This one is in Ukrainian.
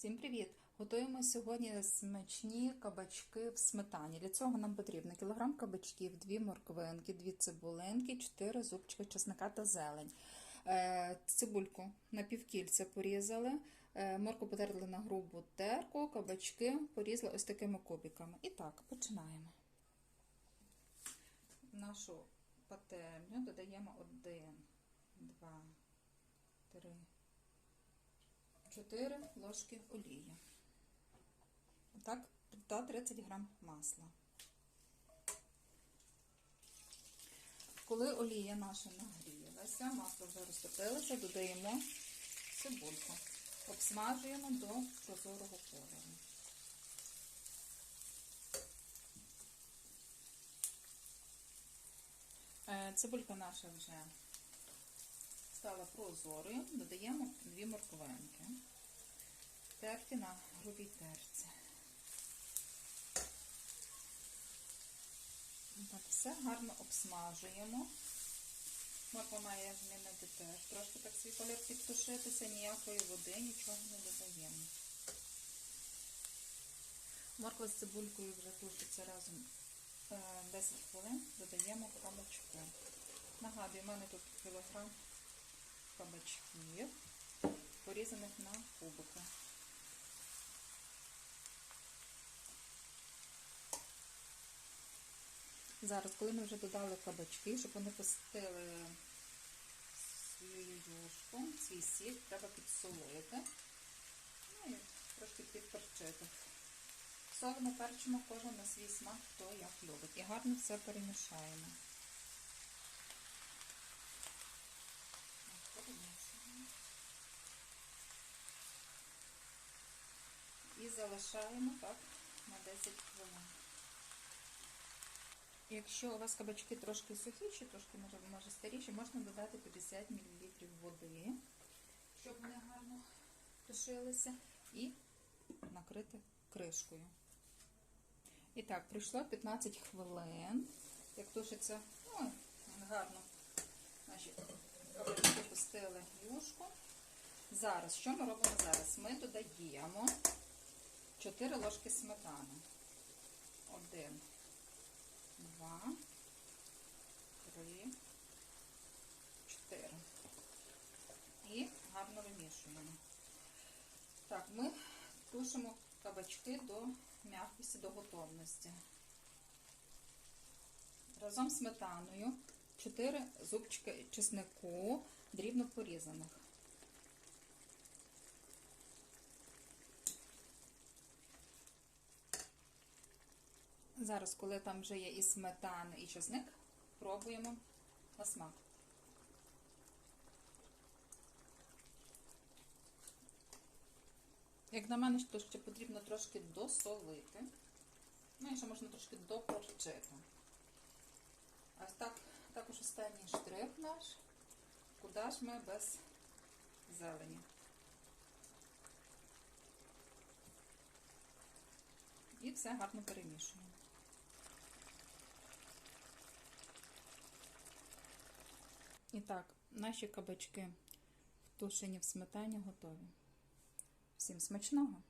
Всім привіт! Готуємо сьогодні смачні кабачки в сметані. Для цього нам потрібно кілограм кабачків, 2 морквинки, 2 цибулинки, 4 зубчики чесника та зелень. Е, Цибульку на півкільця порізали, е, морку потерли на грубу терку, кабачки порізали ось такими кубиками. І так, починаємо. Нашу пательню додаємо 1, 2, 3, 4 ложки олії. Так, та 30 грам масла. Коли олія наша нагрілася, масло вже розтопилося, додаємо цибульку. Обсмажуємо до прозорого кольору. Е, Цибулька наша вже стала прозорою, додаємо дві морковинки, терті на грубій терці. Так, все гарно обсмажуємо. Морква має змінити теж. Трошки так свій колір підтушитися, ніякої води, нічого не додаємо. Морква з цибулькою вже тушиться разом 10 хвилин, додаємо кабачку. Нагадую, в мене тут кілограм кабачків, порізаних на кубики. Зараз, коли ми вже додали кабачки, щоб вони пустили свою юшку, свій сік, треба підсолити. Ну і трошки підперчити. Солимо перчимо кожен на свій смак, хто як любить. І гарно все перемішаємо. І залишаємо так на 10 хвилин. Якщо у вас кабачки трошки сухіші, трошки може, може старіші, можна додати 50 мл води, щоб вони гарно тушилися, і накрити кришкою. І так, пройшло 15 хвилин. Як тушиться, ой, гарно наші кабачки пустили юшку. Зараз, що ми робимо зараз? Ми додаємо 4 ложки сметани. Один, два, три, чотири. І гарно вимішуємо. Так, ми тушимо кабачки до м'якості, до готовності. Разом з сметаною 4 зубчики чеснику дрібно порізаних. Зараз, коли там вже є і сметана, і чесник, пробуємо на смак. Як на мене, то ще потрібно трошки досолити. Ну і ще можна трошки доперчити. Ось так, також останній штрих наш, куди ж ми без зелені. І все гарно перемішуємо. І так, наші кабачки, втушені в сметані, готові. Всім смачного!